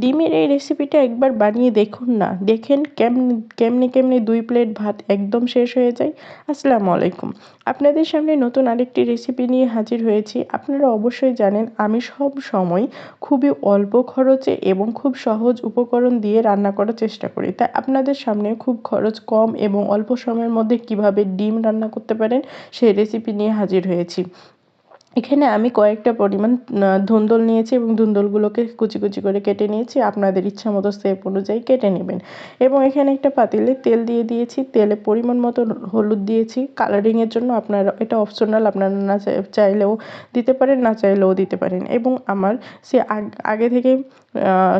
ডিমের এই রেসিপিটা একবার বানিয়ে দেখুন না। দেখেন কেমনি কেমনি কেমনি দুই প্লেট ভাত একদম শেষ হয়ে যায়। আসসালামু আলাইকুম। আপনাদের সামনে নতুন আরেকটি রেসিপি নিয়ে হাজির হয়েছি। আপনারা অবশ্যই জানেন, আমি সব সময় খুবই অল্প খরচে এবং খুব সহজ উপকরণ দিয়ে রান্না করার চেষ্টা করি। তাই আপনাদের সামনে খুব খরচ কম এবং অল্প সময়ের মধ্যে কীভাবে ডিম রান্না করতে পারেন সেই রেসিপি নিয়ে হাজির হয়েছি। এখানে আমি কয়েকটা পরিমাণ ধুন্দল নিয়েছি এবং ধুন্দলগুলোকে কুচি কুচি করে কেটে নিয়েছি। আপনাদের ইচ্ছা মতো সেপ অনুযায়ী কেটে নেবেন। এবং এখানে একটা পাতিলে তেল দিয়ে দিয়েছি। তেলে পরিমাণ মতো হলুদ দিয়েছি। কালারিংয়ের জন্য আপনারা, এটা অপশনাল আপনারা না চাইলেও দিতে পারেন, না চাইলেও দিতে পারেন। এবং আমার সে আগে থেকে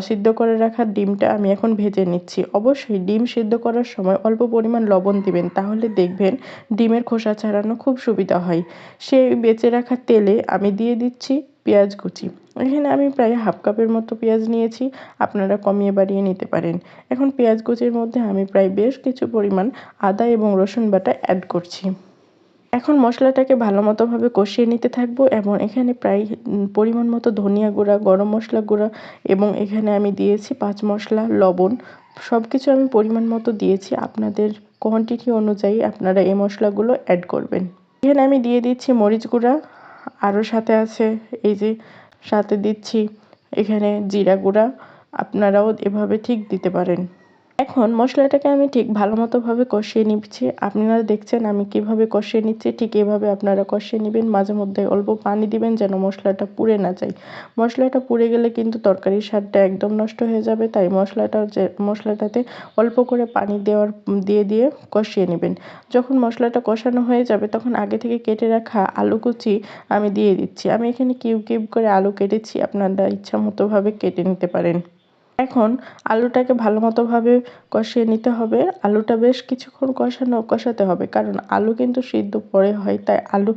সিদ্ধ করে রাখা ডিমটা আমি এখন ভেজে নিচ্ছি। অবশ্যই ডিম সিদ্ধ করার সময় অল্প পরিমাণ লবণ দিবেন। তাহলে দেখবেন ডিমের খোসা ছাড়ানো খুব সুবিধা হয়। সেই বেঁচে রাখা তেলে আমি দিয়ে দিচ্ছি পেঁয়াজ কুচি। এখানে আমি প্রায় হাফ কাপের মতো পেঁয়াজ নিয়েছি, আপনারা কমিয়ে বাড়িয়ে নিতে পারেন। এখন পেঁয়াজ কুচির মধ্যে আমি প্রায় বেশ কিছু পরিমাণ আদা এবং রসুন বাটা অ্যাড করছি। এখন মশলাটাকে ভালো মতোভাবে কষিয়ে নিতে থাকব এবং এখানে প্রায় পরিমাণ মতো ধনিয়া গুঁড়া, গরম মশলা গুঁড়া এবং এখানে আমি দিয়েছি পাঁচ মশলা লবণ। সব কিছু আমি পরিমাণ মতো দিয়েছি, আপনাদের কোয়ান্টিটি অনুযায়ী আপনারা এই মশলাগুলো অ্যাড করবেন। এখানে আমি দিয়ে দিচ্ছি মরিচ গুঁড়া আরও সাথে আছে, এই যে সাথে দিচ্ছি এখানে জিরা গুঁড়া। আপনারাও এভাবে ঠিক দিতে পারেন। এখন মশলাটাকে আমি ঠিক ভালো মতোভাবে কষিয়ে নিচ্ছি। আপনারা দেখছেন আমি কীভাবে কষিয়ে নিচ্ছি, ঠিক এভাবে আপনারা কষিয়ে নেবেন। মাঝে মধ্যে অল্প পানি দিবেন যেন মশলাটা পুড়ে না যায়। মশলাটা পুড়ে গেলে কিন্তু তরকারির স্বাদটা একদম নষ্ট হয়ে যাবে, তাই মশলাটা যে, মশলাটাতে অল্প করে পানি দেওয়ার, দিয়ে দিয়ে কষিয়ে নেবেন। যখন মশলাটা কষানো হয়ে যাবে তখন আগে থেকে কেটে রাখা আলু কুচি আমি দিয়ে দিচ্ছি। আমি এখানে কিউব কিউব করে আলু কেটেছি, আপনারা ইচ্ছা মতোভাবে কেটে নিতে পারেন। এখন আলুটাকে ভালো মতোভাবে কষিয়ে নিতে হবে। আলুটা বেশ কিছুক্ষণ কষানো, কষাতে হবে। কারণ আলু কিন্তু সিদ্ধ পরে হয়, তাই আলু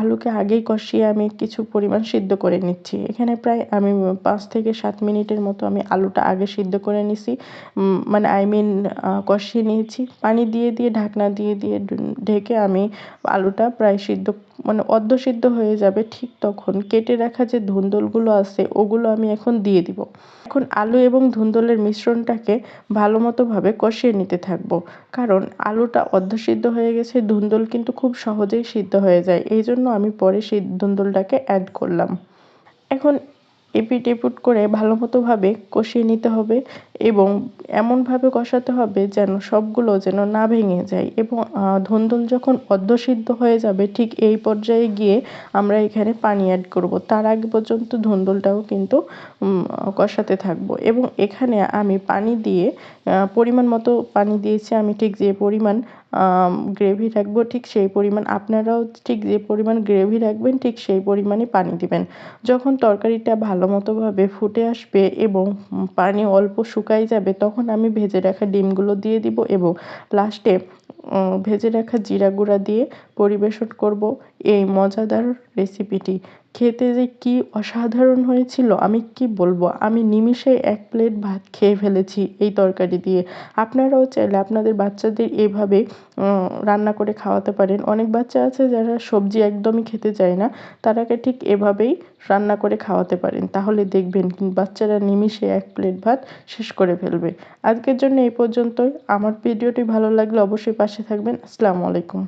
আলুকে আগেই কষিয়ে আমি কিছু পরিমাণ সিদ্ধ করে নিচ্ছি। এখানে প্রায় আমি পাঁচ থেকে সাত মিনিটের মতো আমি আলুটা আগে সিদ্ধ করে নিছি। মানে আই মিন কষিয়ে নিয়েছি। পানি দিয়ে দিয়ে, ঢাকনা দিয়ে দিয়ে ঢেকে আমি আলুটা প্রায় সিদ্ধ মানে অর্ধ সিদ্ধ হয়ে যাবে ঠিক তখন। কেটে রাখা যে ধুন্দলগুলো আছে, ওগুলো আমি এখন দিয়ে দিব। এখন আলু এবং ধুন্দলের মিশ্রণটাকে ভালো মতোভাবে কষিয়ে নিতে থাকব। কারণ আলুটা অর্ধসিদ্ধ হয়ে গেছে, ধুন্দল কিন্তু খুব সহজেই সিদ্ধ হয়ে যায়। এই জন্য আমি পরে সেই ধুন্দলটাকে অ্যাড করলাম। এখন এপিট এপিট করে ভালো মতোভাবে কষিয়ে নিতে হবে এবং এমনভাবে কষাতে হবে যেন সবগুলো যেন না ভেঙে যায় এবং ধুন্দুল যখন অর্ধসিদ্ধ হয়ে যাবে ঠিক এই পর্যায়ে গিয়ে আমরা এখানে পানি অ্যাড করব। তার আগে পর্যন্ত ধুন্দুলটাও কিন্তু কষাতে থাকব এবং এখানে আমি পানি দিয়ে পরিমাণ মতো পানি দিয়েছি আমি ঠিক যে পরিমাণ গ্রেভি রাখব ঠিক সেই পরিমাণ, আপনারাও ঠিক যে পরিমাণ গ্রেভি রাখবেন ঠিক সেই পরিমাণে পানি দিবেন। যখন তরকারিটা ভালো মতোভাবে ফুটে আসবে এবং পানি অল্প শুকাই যাবে, তখন আমি ভেজে রাখা ডিমগুলো দিয়ে দিব এবং লাস্টে ভেজে রাখা জিরা গুঁড়া দিয়ে পরিবেশন করব। এই মজাদার রেসিপিটি খেতে যে কী অসাধারণ হয়েছিল, আমি কি বলব? আমি নিমিষে এক প্লেট ভাত খেয়ে ফেলেছি এই তরকারি দিয়ে। আপনারাও চাইলে আপনাদের বাচ্চাদের এভাবে রান্না করে খাওয়াতে পারেন। অনেক বাচ্চা আছে যারা সবজি একদমই খেতে চায় না, তারাকে ঠিক এভাবেই রান্না করে খাওয়াতে পারেন। তাহলে দেখবেন বাচ্চারা নিমিষে এক প্লেট ভাত শেষ করে ফেলবে। আজকের জন্য এই পর্যন্তই। আমার ভিডিওটি ভালো লাগলে অবশ্যই পাশে থাকবেন। আসসালামু আলাইকুম।